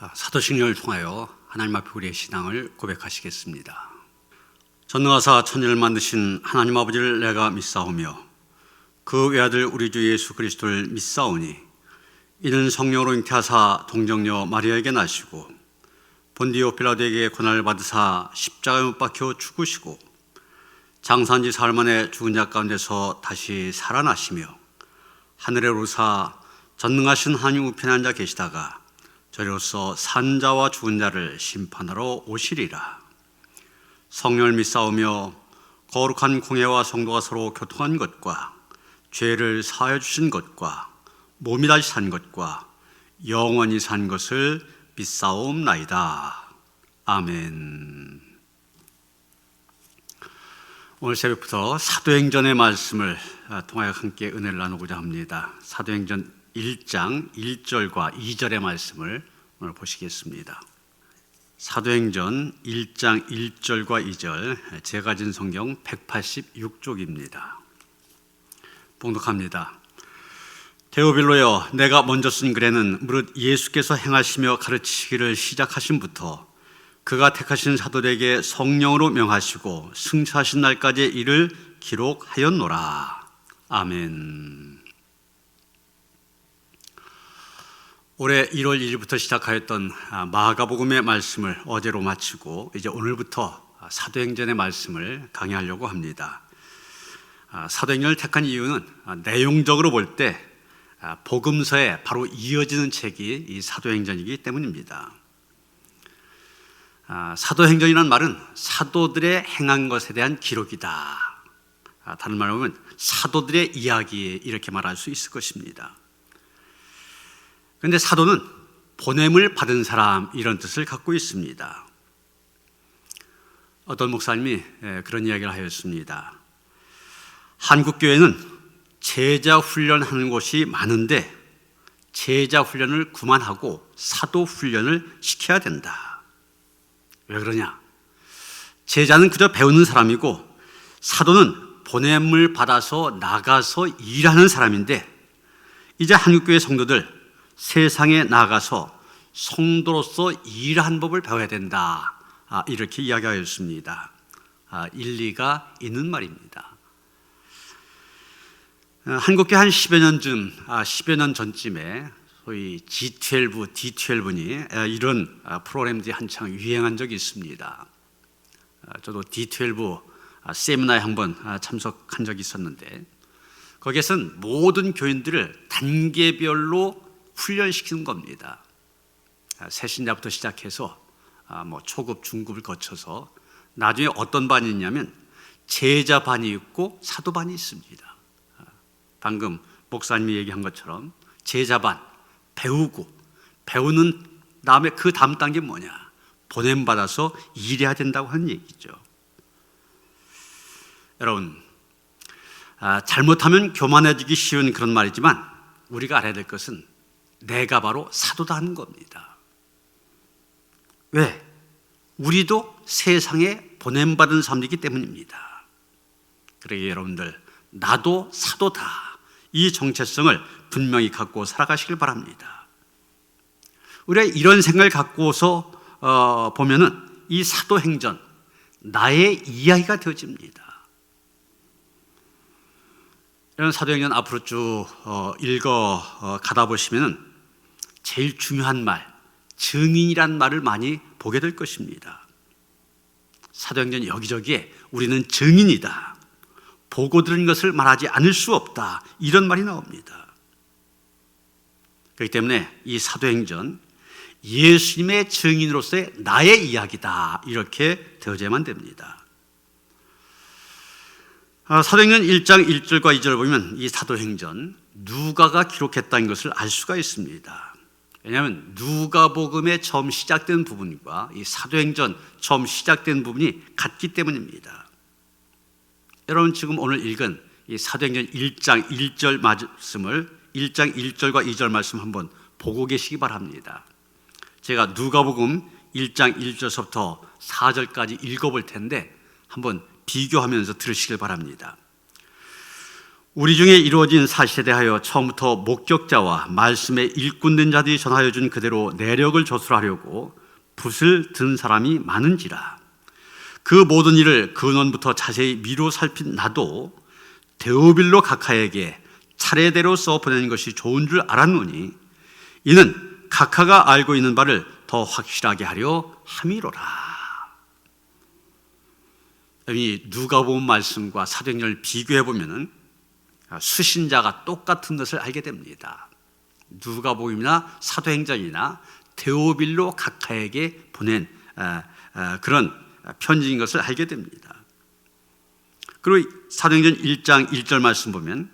아, 사도신경을 통하여 하나님 앞에 우리의 신앙을 고백하시겠습니다. 전능하사 천지를 만드신 하나님 아버지를 내가 믿사오며 그 외아들 우리 주 예수 그리스도를 믿사오니 이는 성령으로 잉태하사 동정녀 마리아에게 나시고 본디오 빌라도에게 고난을 받으사 십자가에 못 박혀 죽으시고 장산지 사흘 만에 죽은 자 가운데서 다시 살아나시며 하늘에 오르사 전능하신 하나님 우편에 앉아 계시다가 저리로서 산자와 죽은 자를 심판하러 오시리라. 성령을 믿사오며 거룩한 공예와 성도가 서로 교통한 것과 죄를 사하여 주신 것과 몸이 다시 산 것과 영원히 산 것을 믿사옵나이다. 아멘. 오늘 새벽부터 사도행전의 말씀을 통하여 함께 은혜를 나누고자 합니다. 사도행전 1장 1절과 2절의 말씀을 오늘 보시겠습니다. 사도행전 1장 1절과 2절 제가 가진 성경 186쪽입니다. 봉독합니다. 데오빌로여 내가 먼저 쓴 글에는 무릇 예수께서 행하시며 가르치기를 시작하신부터 그가 택하신 사도들에게 성령으로 명하시고 승차하신 날까지 이를 기록하였노라. 아멘. 올해 1월 1일부터 시작하였던 마가복음의 말씀을 어제로 마치고 이제 오늘부터 사도행전의 말씀을 강의하려고 합니다. 사도행전을 택한 이유는 내용적으로 볼 때 복음서에 바로 이어지는 책이 이 사도행전이기 때문입니다. 사도행전이라는 말은 사도들의 행한 것에 대한 기록이다. 다른 말로 하면 사도들의 이야기 이렇게 말할 수 있을 것입니다. 그런데 사도는 보냄을 받은 사람 이런 뜻을 갖고 있습니다. 어떤 목사님이 그런 이야기를 하였습니다. 한국 교회는 제자 훈련하는 곳이 많은데 제자 훈련을 그만하고 사도 훈련을 시켜야 된다. 왜 그러냐? 제자는 그저 배우는 사람이고 사도는 보냄을 받아서 나가서 일하는 사람인데 이제 한국교회 성도들 세상에 나가서 성도로서 일하는 법을 배워야 된다. 아, 이렇게 이야기하였습니다. 아, 일리가 있는 말입니다. 아, 한국계 한 10여 년쯤, 아, 10여 년 전쯤에 소위 G12, D12니 아, 이런 아, 프로그램들이 한창 유행한 적이 있습니다. 아, 저도 D12 아, 세미나에 한번 아, 참석한 적이 있었는데 거기에서는 모든 교인들을 단계별로 훈련시키는 겁니다. 아, 새신자부터 시작해서 아, 뭐 초급, 중급을 거쳐서 나중에 어떤 반이 있냐면 제자 반이 있고 사도 반이 있습니다. 아, 방금 목사님이 얘기한 것처럼 제자 반 배우고 배우는 다음에 그 다음 단계 뭐냐? 보냄 받아서 일해야 된다고 하는 얘기죠. 여러분 잘못하면 교만해지기 쉬운 그런 말이지만 우리가 알아야 될 것은 내가 바로 사도다 하는 겁니다. 왜? 우리도 세상에 보냄받은 사람이기 때문입니다. 그러기 여러분들, 나도 사도다. 이 정체성을 분명히 갖고 살아가시길 바랍니다. 우리가 이런 생각을 갖고서 어, 보면은 이 사도행전, 나의 이야기가 되어집니다. 이런 사도행전 앞으로 쭉 어, 읽어 어, 가다 보시면은 제일 중요한 말, 증인이란 말을 많이 보게 될 것입니다. 사도행전 여기저기에 우리는 증인이다. 보고 들은 것을 말하지 않을 수 없다. 이런 말이 나옵니다. 그렇기 때문에 이 사도행전 예수님의 증인으로서의 나의 이야기다. 이렇게 되어져야만 됩니다. 아, 사도행전 1장 1절과 2절을 보면 이 사도행전 누가가 기록했다는 것을 알 수가 있습니다. 왜냐하면 누가복음에 처음 시작된 부분과 이 사도행전 처음 시작된 부분이 같기 때문입니다. 여러분 지금 오늘 읽은 이 사도행전 1장 1절 말씀을 1장 1절과 2절 말씀 한번 보고 계시기 바랍니다. 제가 누가복음 1장 1절서부터 4절까지 읽어볼 텐데 한번 비교하면서 들으시길 바랍니다. 우리 중에 이루어진 사실에 대하여 처음부터 목격자와 말씀의 일꾼된 자들이 전하여 준 그대로 내력을 조술하려고 붓을 든 사람이 많은지라 그 모든 일을 근원부터 자세히 미로 살핀 나도 데오빌로 각하에게 차례대로 써 보내는 것이 좋은 줄 알았노니 이는 각하가 알고 있는 바를 더 확실하게 하려 함이로라. 이 누가 본 말씀과 사도행전을 비교해 보면은 수신자가 똑같은 것을 알게 됩니다. 누가복음이나 사도행전이나 데오빌로 각하에게 보낸 아, 아, 그런 편지인 것을 알게 됩니다. 그리고 사도행전 1장 1절 말씀 보면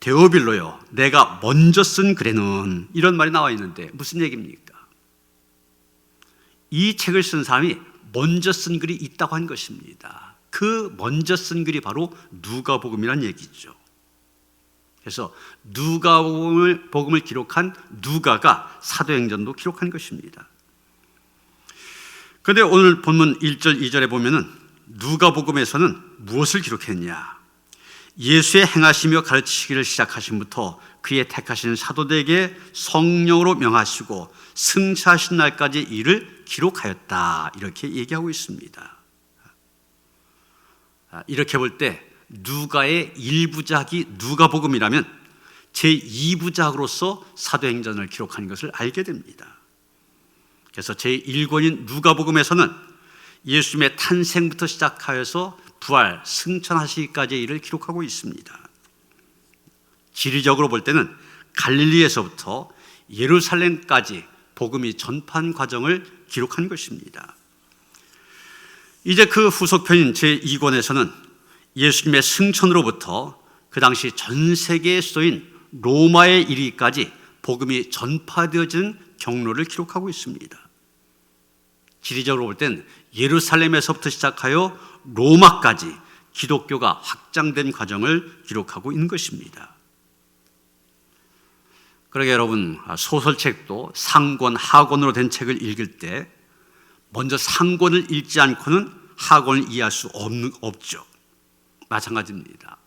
데오빌로요 내가 먼저 쓴 글에는 이런 말이 나와 있는데 무슨 얘기입니까? 이 책을 쓴 사람이 먼저 쓴 글이 있다고 한 것입니다. 그 먼저 쓴 글이 바로 누가복음이란 얘기죠. 그래서 누가복음을 복음을 기록한 누가가 사도행전도 기록한 것입니다. 그런데 오늘 본문 1절 2절에 보면은 누가복음에서는 무엇을 기록했냐? 예수의 행하시며 가르치시기를 시작하신부터 그의 택하신 사도들에게 성령으로 명하시고 승차하신 날까지 일을 기록하였다. 이렇게 얘기하고 있습니다. 아, 이렇게 볼때 누가의 1부작이 누가복음이라면 제2부작으로서 사도행전을 기록한 것을 알게 됩니다. 그래서 제1권인 누가복음에서는 예수님의 탄생부터 시작하여서 부활, 승천하시기까지의 일을 기록하고 있습니다. 지리적으로 볼 때는 갈릴리에서부터 예루살렘까지 복음이 전판 과정을 기록한 것입니다. 이제 그 후속편인 제2권에서는 예수님의 승천으로부터 그 당시 전 세계의 수도인 로마에 이르기까지 복음이 전파되어진 경로를 기록하고 있습니다. 지리적으로 볼 땐 예루살렘에서부터 시작하여 로마까지 기독교가 확장된 과정을 기록하고 있는 것입니다. 그러게 여러분 소설책도 상권, 하권으로 된 책을 읽을 때 먼저 상권을 읽지 않고는 하권을 이해할 수 없는, 없죠. 마찬가지입니다.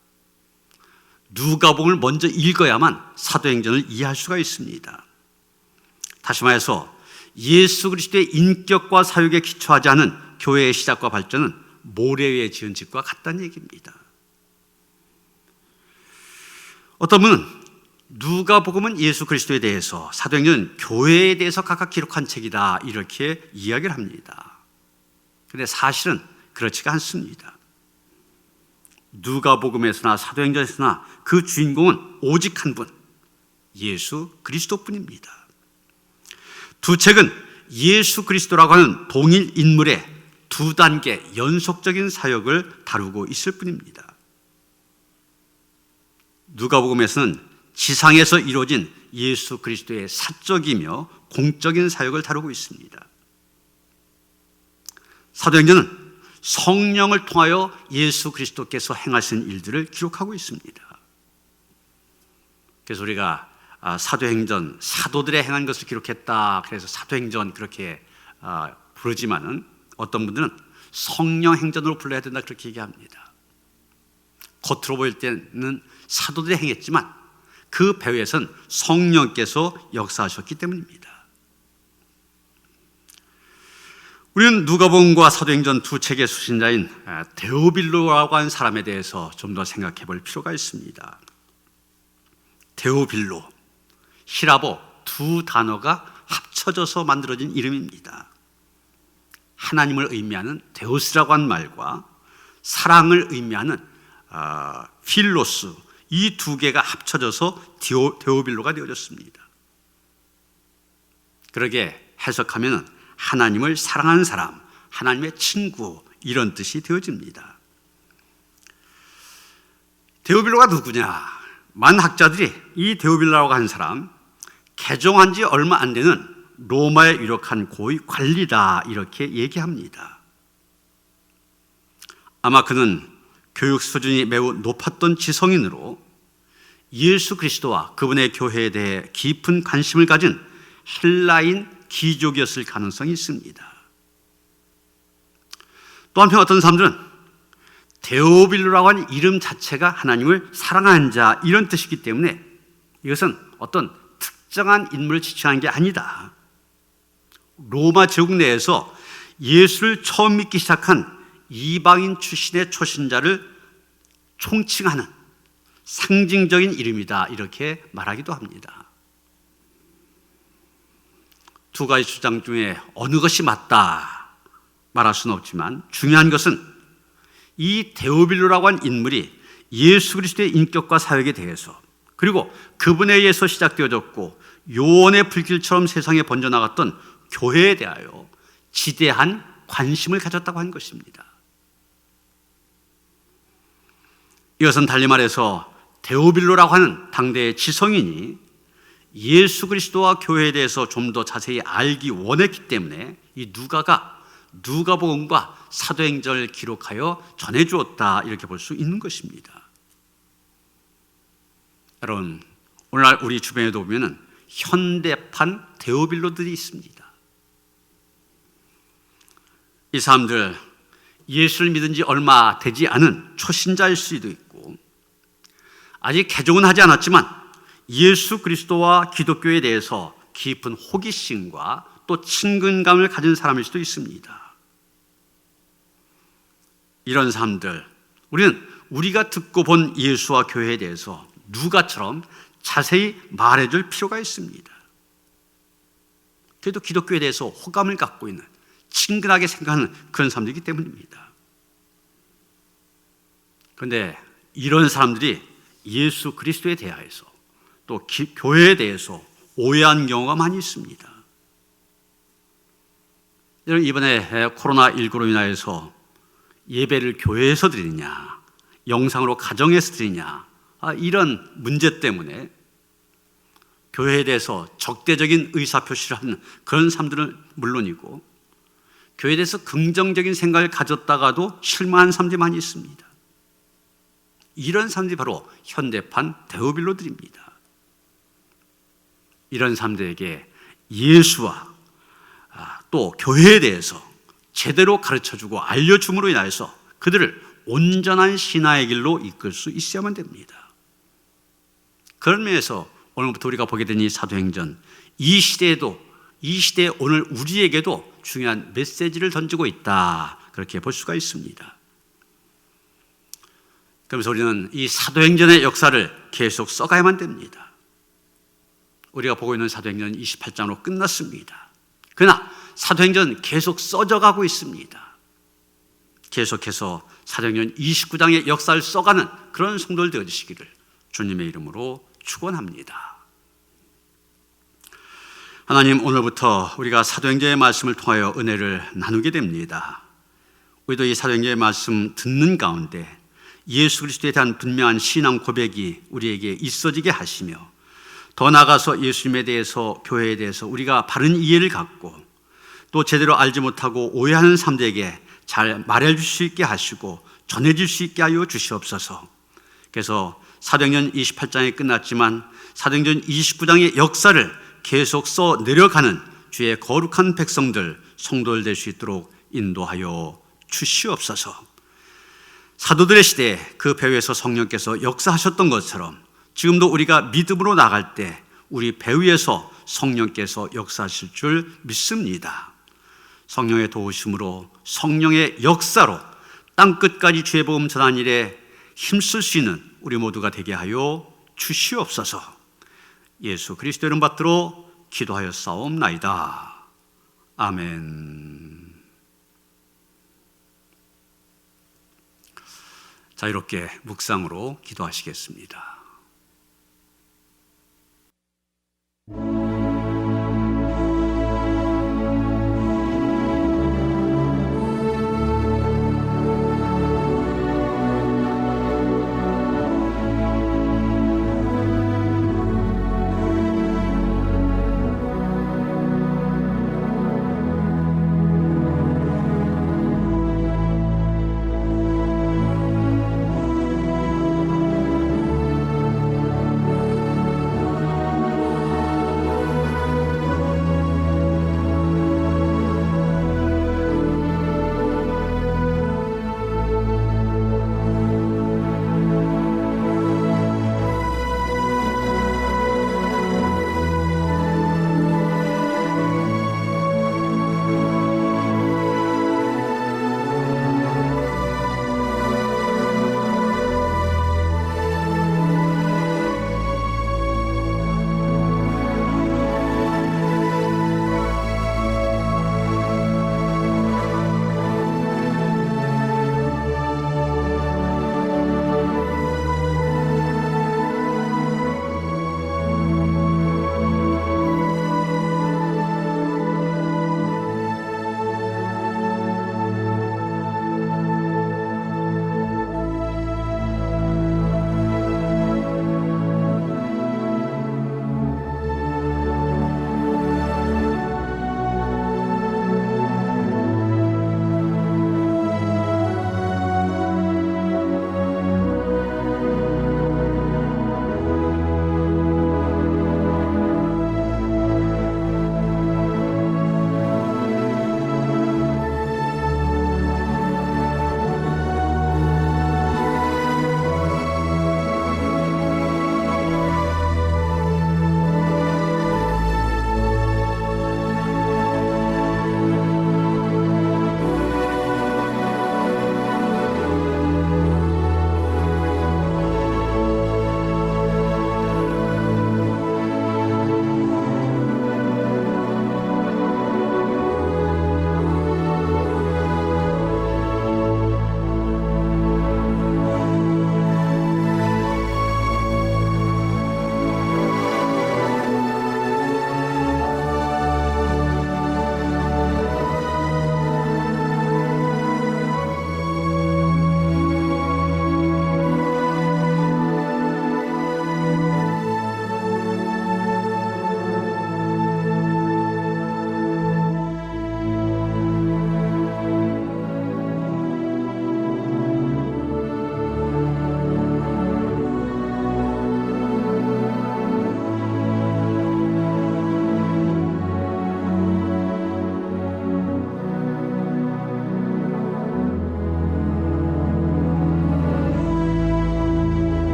누가복음을 먼저 읽어야만 사도행전을 이해할 수가 있습니다. 다시 말해서 예수 그리스도의 인격과 사역에 기초하지 않은 교회의 시작과 발전은 모래 위에 지은 집과 같다는 얘기입니다. 어떤 분은 누가복음은 예수 그리스도에 대해서 사도행전 교회에 대해서 각각 기록한 책이다 이렇게 이야기를 합니다. 그런데 사실은 그렇지가 않습니다. 누가복음에서나 사도행전에서나 그 주인공은 오직 한 분, 예수 그리스도뿐입니다. 두 책은 예수 그리스도라고 하는 동일 인물의 두 단계 연속적인 사역을 다루고 있을 뿐입니다. 누가복음에서는 지상에서 이루어진 예수 그리스도의 사적이며 공적인 사역을 다루고 있습니다. 사도행전은 성령을 통하여 예수 그리스도께서 행하신 일들을 기록하고 있습니다. 그래서 우리가 아, 사도행전 사도들의 행한 것을 기록했다. 그래서 사도행전 그렇게 아, 부르지만은 어떤 분들은 성령 행전으로 불러야 된다 그렇게 얘기합니다. 겉으로 보일 때는 사도들이 행했지만 그 배후에선 성령께서 역사하셨기 때문입니다. 우리는 누가복음과 사도행전 두 책의 수신자인 아, 데오빌로라고 하는 사람에 대해서 좀 더 생각해 볼 필요가 있습니다. 데오빌로, 히라보 두 단어가 합쳐져서 만들어진 이름입니다. 하나님을 의미하는 데오스라고 하는 말과 사랑을 의미하는 어, 필로스 이 두 개가 합쳐져서 데오, 데오빌로가 되어졌습니다. 그러게 해석하면 하나님을 사랑하는 사람, 하나님의 친구 이런 뜻이 되어집니다. 데오빌로가 누구냐? 많은 학자들이 이 데오빌로라고 하는 사람 개종한 지 얼마 안 되는 로마에 유력한 고위 관리다 이렇게 얘기합니다. 아마 그는 교육 수준이 매우 높았던 지성인으로 예수 그리스도와 그분의 교회에 대해 깊은 관심을 가진 헬라인 기족이었을 가능성이 있습니다. 또 한편 어떤 사람들은 데오빌로라고 하는 이름 자체가 하나님을 사랑하는 자 이런 뜻이기 때문에 이것은 어떤 특정한 인물을 지칭하는 게 아니다. 로마 제국 내에서 예수를 처음 믿기 시작한 이방인 출신의 초신자를 총칭하는 상징적인 이름이다. 이렇게 말하기도 합니다. 두 가지 주장 중에 어느 것이 맞다 말할 수는 없지만 중요한 것은 이 데오빌로라고 한 인물이 예수 그리스도의 인격과 사역에 대해서 그리고 그분에 의해서 시작되어졌고 요원의 불길처럼 세상에 번져나갔던 교회에 대하여 지대한 관심을 가졌다고 한 것입니다. 이것은 달리 말해서 데오빌로라고 하는 당대의 지성인이 예수 그리스도와 교회에 대해서 좀 더 자세히 알기 원했기 때문에 이 누가가 누가복음과 사도행전을 기록하여 전해 주었다 이렇게 볼 수 있는 것입니다. 여러분 오늘날 우리 주변에도 보면은 현대판 데오빌로들이 있습니다. 이 사람들 예수를 믿은 지 얼마 되지 않은 초신자일 수도 있고 아직 개종은 하지 않았지만 예수 그리스도와 기독교에 대해서 깊은 호기심과 또 친근감을 가진 사람일 수도 있습니다. 이런 사람들, 우리는 우리가 듣고 본 예수와 교회에 대해서 누가처럼 자세히 말해줄 필요가 있습니다. 그래도 기독교에 대해서 호감을 갖고 있는 친근하게 생각하는 그런 사람들이기 때문입니다. 그런데 이런 사람들이 예수 그리스도에 대하여서 또 기, 교회에 대해서 오해한 경우가 많이 있습니다. 이번에 코로나 19로 인하여서 예배를 교회에서 드리냐, 영상으로 가정에서 드리냐, 아, 이런 문제 때문에 교회에 대해서 적대적인 의사표시를 하는 그런 사람들은 물론이고, 교회에 대해서 긍정적인 생각을 가졌다가도 실망한 사람들이 많이 있습니다. 이런 사람들이 바로 현대판 데오빌로들입니다. 이런 사람들에게 예수와 아, 또 교회에 대해서 제대로 가르쳐 주고 알려줌으로 인하여서 그들을 온전한 신화의 길로 이끌 수 있어야만 됩니다. 그런 면에서 오늘부터 우리가 보게 된이 사도행전 이 시대에도 이 시대 오늘 우리에게도 중요한 메시지를 던지고 있다. 그렇게 볼 수가 있습니다. 그러면서 우리는 이 사도행전의 역사를 계속 써가야만 됩니다. 우리가 보고 있는 사도행전 28장으로 끝났습니다. 그러나 사도행전 계속 써져가고 있습니다. 계속해서 사도행전 29장의 역사를 써가는 그런 성도들 되어주시기를 주님의 이름으로 축원합니다. 하나님 오늘부터 우리가 사도행전의 말씀을 통하여 은혜를 나누게 됩니다. 우리도 이 사도행전의 말씀 듣는 가운데 예수 그리스도에 대한 분명한 신앙 고백이 우리에게 있어지게 하시며 더 나아가서 예수님에 대해서 교회에 대해서 우리가 바른 이해를 갖고 또 제대로 알지 못하고 오해하는 사람들에게 잘 말해 줄 수 있게 하시고 전해 줄 수 있게 하여 주시옵소서. 그래서 사도행전 28장이 끝났지만 사도행전 29장의 역사를 계속 써 내려가는 주의 거룩한 백성들 성도들 될수 있도록 인도하여 주시옵소서. 사도들의 시대에 그 배후에서 성령께서 역사하셨던 것처럼 지금도 우리가 믿음으로 나갈 때 우리 배후에서 성령께서 역사하실 줄 믿습니다. 성령의 도우심으로 성령의 역사로 땅 끝까지 죄 복음 전한 일에 힘쓸 수 있는 우리 모두가 되게 하여 주시옵소서. 예수 그리스도 이름 받들어 기도하여 싸움나이다. 아멘. 자유롭게 묵상으로 기도하시겠습니다. you